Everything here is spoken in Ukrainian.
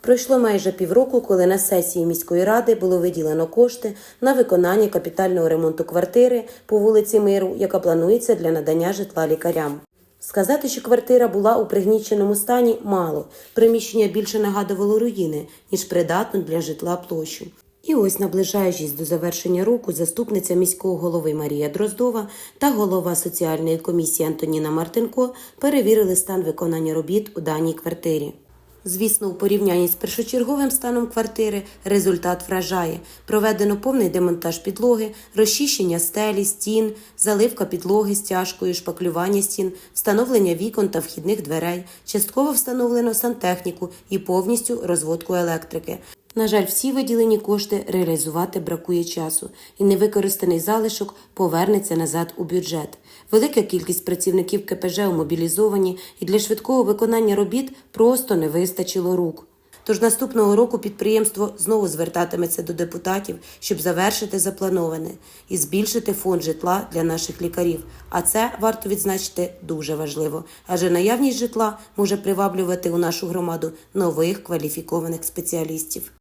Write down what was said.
Пройшло майже півроку, коли на сесії міської ради було виділено кошти на виконання капітального ремонту квартири по вулиці Миру, яка планується для надання житла лікарям. Сказати, що квартира була у пригніченому стані, мало. Приміщення більше нагадувало руїни, ніж придатну для житла площу. І ось, наближаючись до завершення року, заступниця міського голови Марія Дроздова та голова соціальної комісії Антоніна Мартинко перевірили стан виконання робіт у даній квартирі. Звісно, у порівнянні з першочерговим станом квартири результат вражає. Проведено повний демонтаж підлоги, розчищення стелі, стін, заливка підлоги стяжкою, шпаклювання стін, встановлення вікон та вхідних дверей, частково встановлено сантехніку і повністю розводку електрики. На жаль, всі виділені кошти реалізувати бракує часу, і невикористаний залишок повернеться назад у бюджет. Велика кількість працівників КПЖ мобілізовані, і для швидкого виконання робіт просто не вистачило рук. Тож наступного року підприємство знову звертатиметься до депутатів, щоб завершити заплановане і збільшити фонд житла для наших лікарів. А це варто відзначити дуже важливо, адже наявність житла може приваблювати у нашу громаду нових кваліфікованих спеціалістів.